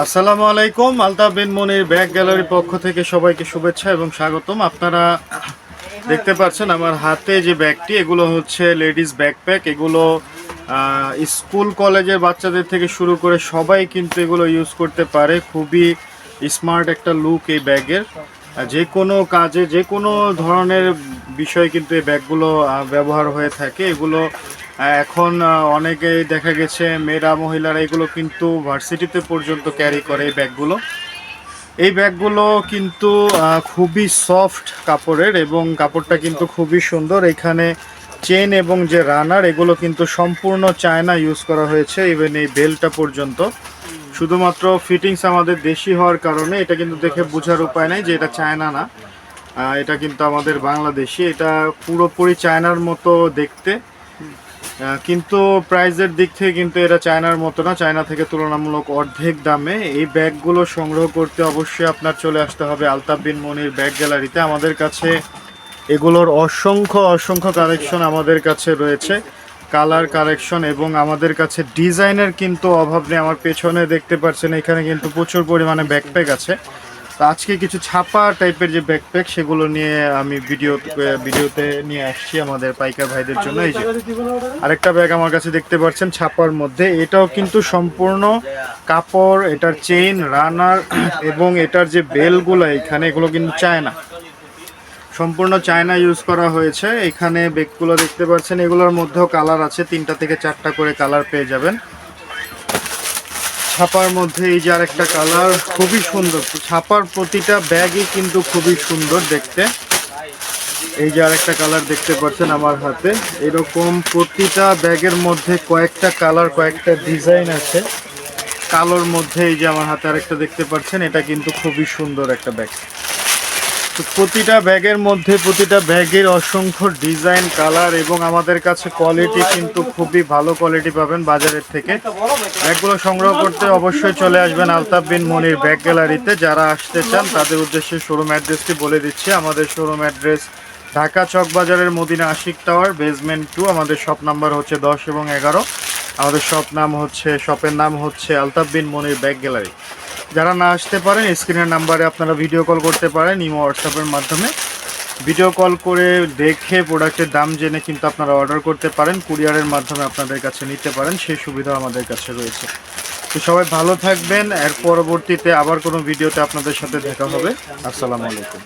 আসসালামু আলাইকুম, আলতাফ বিন মনির ব্যাগ গ্যালারির পক্ষ থেকে সবাইকে শুভেচ্ছা এবং স্বাগতম। আপনারা দেখতে পাচ্ছেন আমার হাতে যে ব্যাগটি, এগুলো হচ্ছে লেডিস ব্যাকপ্যাক এগুলো স্কুল কলেজের বাচ্চাদের থেকে শুরু করে সবাই কিন্তু এগুলো ইউজ করতে পারে। খুবই স্মার্ট একটা লুক এই ব্যাগের। যে কোনো কাজে, যে কোনো ধরনের বিষয় কিন্তু এই ব্যাগগুলো ব্যবহার হয়ে থাকে। এগুলো এখন অনেকেই দেখা গেছে মেয়েরা, মহিলারা এগুলো কিন্তু ভার্সিটিতে পর্যন্ত ক্যারি করে এই ব্যাগগুলো। এই ব্যাগগুলো কিন্তু খুবই সফট কাপড়ের এবং কাপড়টা কিন্তু খুবই সুন্দর। এখানে চেন এবং যে রানার এগুলো কিন্তু সম্পূর্ণ চায়না ইউজ করা হয়েছে ইভেন এই বেলটা পর্যন্ত। শুধুমাত্র ফিটিংস আমাদের দেশি হওয়ার কারণে এটা কিন্তু দেখে বোঝার উপায় নেই যে এটা চায়না না। এটা কিন্তু আমাদের বাংলাদেশি। এটা পুরোপুরি চায়নার মতো দেখতে। কিন্তু প্রাইজের দিক থেকে কিন্তু এটা চায়নার মতো না। চায়না থেকে তুলনামূলক অর্ধেক দামে এই ব্যাগগুলো সংগ্রহ করতে অবশ্যই আপনার চলে আসতে হবে আলতাফ বিন মনির ব্যাগ গ্যালারিতে। আমাদের কাছে এগুলোর অসংখ্য অসংখ্য কালেকশন আমাদের কাছে রয়েছে। কালার কালেকশন এবং আমাদের কাছে ডিজাইনের কিন্তু অভাব নেই। আমার পেছনে দেখতে পাচ্ছেন, এখানে কিন্তু প্রচুর পরিমাণে ব্যাকপ্যাক আছে। তো আজকে কিছু ছাপা টাইপের যে ব্যাকপ্যাক সেগুলো নিয়ে আমি ভিডিও ভিডিওতে নিয়ে আসছি আমাদের পাইকার ভাইদের জন্য। এই যে আরেকটা ব্যাগ আমার কাছে দেখতে পাচ্ছেন ছাপার মধ্যে। এটাও কিন্তু সম্পূর্ণ কাপড়, এটার চেইন রানার এবং এটার যে বেলগুলো এখানে, এগুলো কিন্তু চায়না। সম্পূর্ণ চায়না ইউজ করা হয়েছে। এখানে ব্যাগগুলো দেখতে পাচ্ছেন, এগুলোর মধ্যেও কালার আছে। তিনটা থেকে চারটা করে কালার পেয়ে যাবেন। ছাপার মধ্যে এই যে আরেকটা কালার খুবই সুন্দর। ছাপার প্রতিটা ব্যাগই কিন্তু খুবই সুন্দর দেখতে। এই যে আরেকটা কালার দেখতে পাচ্ছেন আমার হাতে। এরকম প্রতিটা ব্যাগের মধ্যে কয়েকটা কালার কয়েকটা ডিজাইন আছে। কালোর মধ্যে এই যে আমার হাতে আরেকটা দেখতে পাচ্ছেন, এটা কিন্তু খুবই সুন্দর একটা ব্যাগ তো প্রতিটা ব্যাগের মধ্যে প্রতিটা ব্যাগের অসংখ্য ডিজাইন, কালার এবং আমাদের কাছে কোয়ালিটি কিন্তু খুবই ভালো কোয়ালিটি পাবেন বাজারের থেকে। ব্যাগগুলো সংগ্রহ করতে অবশ্যই চলে আসবেন আলতাফ বিন মনির ব্যাগ গ্যালারিতে। যারা আসতে চান, তাদের উদ্দেশ্যে শোরুম অ্যাড্রেসটি বলে দিচ্ছি। আমাদের শোরুম অ্যাড্রেস ঢাকা চক বাজারের Madina Ashiq tower basement two আমাদের শপ নাম্বার হচ্ছে দশ এবং এগারো। আমাদের শপ নাম হচ্ছে শপের নাম হচ্ছে আলতাফ বিন মনির ব্যাগ গ্যালারি। যারা না আসতে পারেন, স্ক্রিনের নাম্বারে আপনারা ভিডিও কল করতে পারেন, ইমো হোয়াটসঅ্যাপের মাধ্যমে। ভিডিও কল করে দেখে প্রোডাক্টের দাম জেনে কিন্তু আপনারা অর্ডার করতে পারেন কুরিয়ারের মাধ্যমে আপনাদের কাছে নিতে পারেন, সেই সুবিধা আমাদের কাছে রয়েছে। তো সবাই ভালো থাকবেন, এর পরবর্তীতে আবার কোনো ভিডিওতে আপনাদের সাথে দেখা হবে। আসসালামু আলাইকুম।